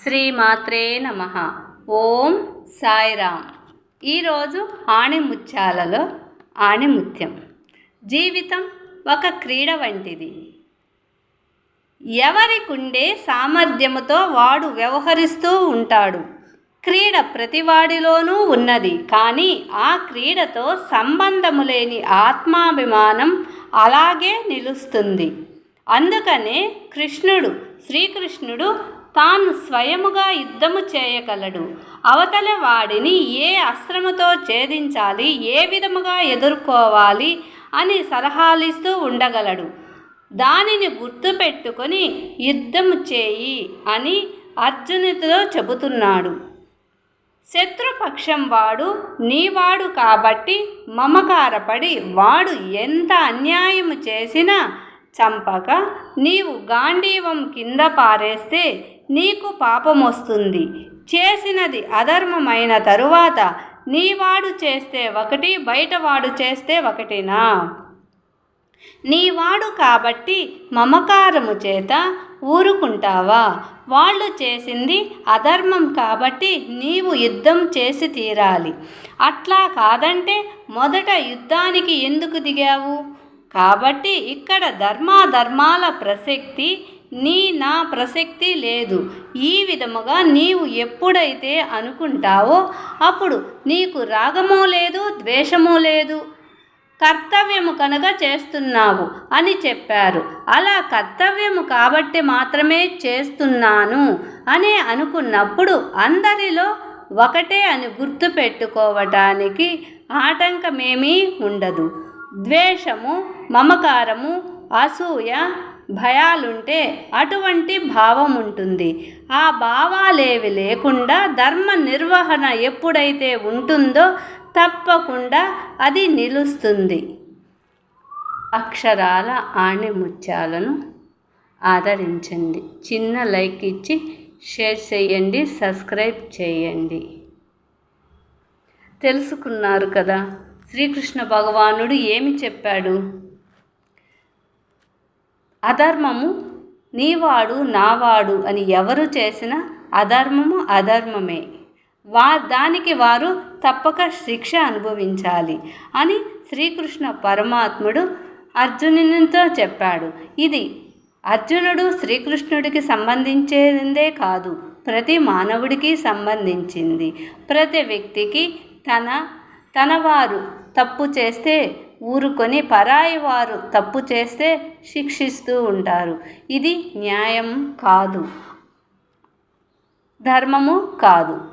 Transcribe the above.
శ్రీమాత్రే నమ. ఓం సాయిరామ్ ఈరోజు ఆణిముత్యాలలో ఆణిముత్యం. జీవితం ఒక క్రీడ వంటిది. ఎవరికుండే సామర్థ్యముతో వాడు వ్యవహరిస్తూ ఉంటాడు. క్రీడ ప్రతివాడిలోనూ ఉన్నది. కానీ ఆ క్రీడతో సంబంధము లేని ఆత్మాభిమానం అలాగే నిలుస్తుంది. అందుకనే కృష్ణుడు శ్రీకృష్ణుడు తాను స్వయముగా యుద్ధము చేయగలడు. అవతల వాడిని ఏ అస్త్రముతో ఛేదించాలి ఏ విధముగా ఎదుర్కోవాలి అని సలహాలిస్తూ ఉండగలడు. దానిని గుర్తుపెట్టుకొని యుద్ధము చేయి అని అర్జునుడితో చెబుతున్నాడు. శత్రుపక్షం వాడు నీవాడు కాబట్టి మమకారపడి వాడు ఎంత అన్యాయము చేసినా చంపక నీవు గాంధీవం కింద పారేస్తే నీకు పాపం వస్తుంది చేసినది అధర్మమైన తరువాత నీవాడు చేస్తే ఒకటి బయటవాడు చేస్తే ఒకటినా? నీవాడు కాబట్టి మమకారము చేత ఊరుకుంటావా? వాళ్ళు చేసింది అధర్మం కాబట్టి నీవు యుద్ధం చేసి తీరాలి. అట్లా కాదంటే మొదట యుద్ధానికి ఎందుకు దిగావు? కాబట్టి ఇక్కడ ధర్మాధర్మాల ప్రసక్తి నీ నా ప్రసక్తి లేదు. ఈ విధముగా నీవు ఎప్పుడైతే అనుకుంటావో అప్పుడు నీకు రాగము లేదు ద్వేషము లేదు. కర్తవ్యము కనుక చేస్తున్నావు అని చెప్పారు. అలా కర్తవ్యము కాబట్టి మాత్రమే చేస్తున్నాను అని అనుకున్నప్పుడు అందరిలో ఒకటే అని గుర్తుపెట్టుకోవటానికి ఆటంకమేమీ ఉండదు. ద్వేషము మమకారము అసూయ భయాలుంటే అటువంటి భావం ఉంటుంది ఆ భావాలేవి లేకుండా ధర్మ నిర్వహణ ఎప్పుడైతే ఉంటుందో తప్పకుండా అది నిలుస్తుంది. అక్షరాల ఆణిముత్యాలను ఆదరించండి. చిన్న లైక్ ఇచ్చి షేర్ చేయండి సబ్స్క్రైబ్ చేయండి. తెలుసుకున్నారు కదా? శ్రీకృష్ణ భగవానుడు ఏమి చెప్పాడు? అధర్మము నీవాడు నావాడు అని ఎవరు చేసిన అధర్మము అధర్మమే. వా దానికి వారు తప్పక శిక్ష అనుభవించాలి అని శ్రీకృష్ణ పరమాత్ముడు అర్జునునితో చెప్పాడు. ఇది అర్జునుడు శ్రీకృష్ణుడికి సంబంధించేదే కాదు ప్రతి మానవుడికి సంబంధించింది. ప్రతి వ్యక్తికి తన తనవారు తప్పు చేస్తే ఊరుకొని పరాయి వారు తప్పు చేస్తే శిక్షిస్తూ ఉంటారు. ఇది న్యాయం కాదు. ధర్మము కాదు.